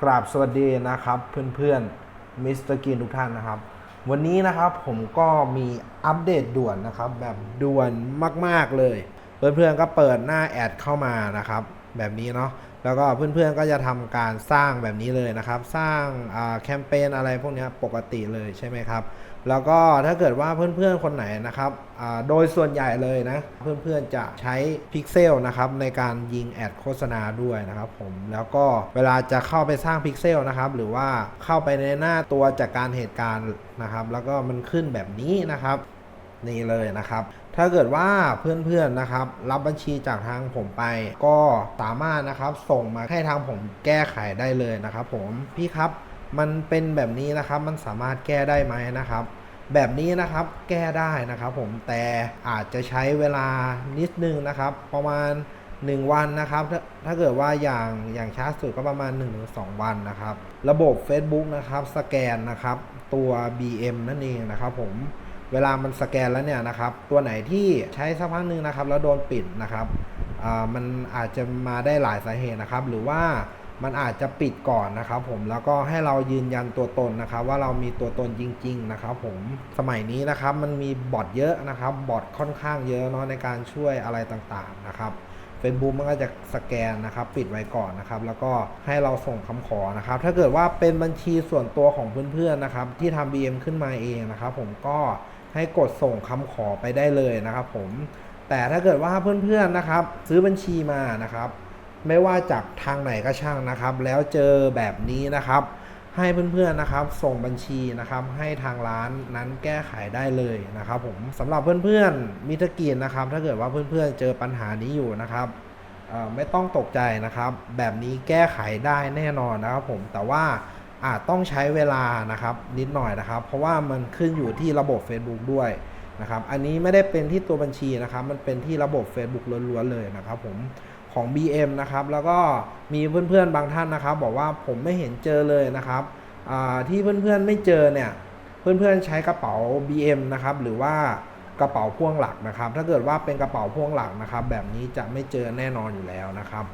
กราบสวัสดีนะครับเพื่อนๆมิสเตอร์กินทุกท่านนะครับ วันนี้นะครับผมก็มีอัปเดตด่วนนะครับ แบบด่วนมากๆเลย เพื่อนๆก็เปิดหน้าแอดเข้ามานะครับ แบบนี้เนาะแล้วก็เพื่อนๆก็จะทำการสร้างแบบนี้เลยนะครับ สร้างแคมเปญอะไรพวกนี้ปกติเลยใช่ไหมครับ แล้วก็ถ้าเกิดว่าเพื่อนๆคนไหนนะครับโดยส่วนใหญ่เลยนะ เพื่อนๆจะใช้พิกเซลนะครับในการยิงแอดโฆษณาด้วยนะครับผมแล้วก็เวลาจะเข้าไปสร้างพิกเซลนะครับหรือว่าเข้าไปในหน้าตัวจากการเหตุการณ์นะครับ แล้วก็มันขึ้นแบบนี้นะครับ นี่เลยนะครับ ถ้าเกิดว่าเพื่อนๆนะครับ รับบัญชีจากทางผมไป ก็สามารถนะครับส่งมาให้ทางผมแก้ไขได้เลยนะครับ ผมพี่ครับมันเป็นแบบนี้นะครับมันสามารถแก้ได้ไหมนะครับ แบบนี้นะครับแก้ได้นะครับ ผมแต่อาจจะใช้เวลานิดนึงนะครับ ประมาณ 1 วันนะครับ ถ้าถ้าเกิดว่าอย่างอย่างช้าสุดก็ประมาณ 1-2 วันนะครับ ระบบ Facebook นะครับ สแกนนะครับ ตัว BM นั่นเองนะครับผม เวลามันสแกนแล้วเนี่ยนะครับ ตัวไหนที่ใช้สักพักหนึ่งนะครับ แล้วโดนปิดนะครับมันอาจจะมาได้หลายสาเหตุนะครับ หรือว่ามันอาจจะปิดก่อนนะครับ ผมแล้วก็ให้เรายืนยันตัวตนนะครับ ว่าเรามีตัวตนจริง ๆ นะครับ ผมสมัยนี้นะครับมันมีบอทเยอะนะครับบอทค่อนข้างเยอะเนาะในการช่วยอะไรต่างๆนะครับ Facebook มันก็จะสแกนนะครับ ปิดไว้ก่อนนะครับ แล้วก็ให้เราส่งคำขอนะครับ ถ้าเกิดว่าเป็นบัญชีส่วนตัวของเพื่อนๆนะครับ ที่ทำ BM ขึ้นมาเองนะครับ ผมก็ ให้กดส่งคำขอไปได้เลยนะครับผมแต่ถ้าเกิดว่าเพื่อนๆนะครับ ซื้อบัญชีมานะครับ ไม่ว่าจากทางไหนก็ช่างนะครับ แล้วเจอแบบนี้นะครับ ให้เพื่อนๆนะครับ ส่งบัญชีนะครับ ให้ทางร้านนั้นแก้ไขได้เลยนะครับ ผมสำหรับเพื่อนๆมิตรกีนนะครับ ถ้าเกิดว่าเพื่อนๆเจอปัญหานี้อยู่นะครับไม่ต้องตกใจนะครับ แบบนี้แก้ไขได้แน่นอนนะครับผมแต่ว่า อาจต้องใช้เวลานะครับนิดหน่อยนะครับ เพราะว่ามันขึ้นอยู่ที่ระบบ Facebook ด้วยนะครับ อันนี้ไม่ได้เป็นที่ตัวบัญชีนะครับ มันเป็นที่ระบบ Facebook ล้วนๆเลยนะครับผมของ BM นะครับ แล้วก็มีเพื่อนๆบางท่านนะครับ บอกว่าผมไม่เห็นเจอเลยนะครับที่เพื่อนๆไม่เจอเนี่ยเพื่อนๆใช้กระเป๋า BM นะครับ หรือว่ากระเป๋าพ่วงหลักนะครับ ถ้าเกิดว่าเป็นกระเป๋าพ่วงหลักนะครับ แบบนี้จะไม่เจอแน่นอนอยู่แล้วนะครับ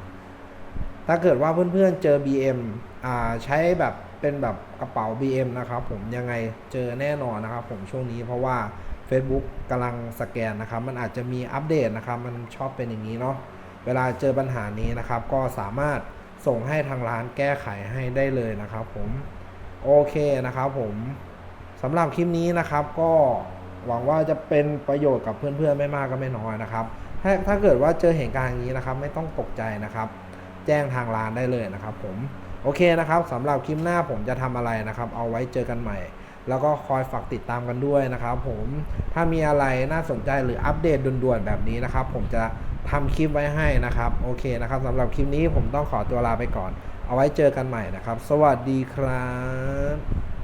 ถ้าเกิดว่าเพื่อนๆเจอ BM อ่าใช้แบบเป็นแบบกระเป๋า BM นะครับผมยังไงเจอแน่นอนนะครับผมช่วงนี้เพราะว่า Facebook กำลังสแกนนะครับ มันอาจจะมีอัปเดตนะครับ มันชอบเป็นอย่างนี้เนาะเวลาเจอปัญหานี้นะครับ ก็สามารถส่งให้ทางร้านแก้ไขให้ได้เลยนะครับผมโอเคนะครับผมสำหรับคลิปนี้นะครับ ก็หวังว่าจะเป็นประโยชน์กับเพื่อนๆไม่มากก็ไม่น้อยนะครับถ้าถ้าเกิดว่าเจอเหตุการณ์อย่างนี้นะครับ ไม่ต้องตกใจนะครับ แจ้งทางร้านได้เลยนะครับผมโอเคนะครับสำหรับคลิปหน้าผมจะทำอะไรนะครับ เอาไว้เจอกันใหม่ แล้วก็คอยฝากติดตามกันด้วยนะครับผมถ้ามีอะไรน่าสนใจหรืออัปเดตด่วนๆแบบนี้นะครับ ผมจะทำคลิปไว้ให้นะครับ โอเคนะครับสำหรับคลิปนี้ผมต้องขอตัวลาไปก่อน เอาไว้เจอกันใหม่นะครับ สวัสดีครับ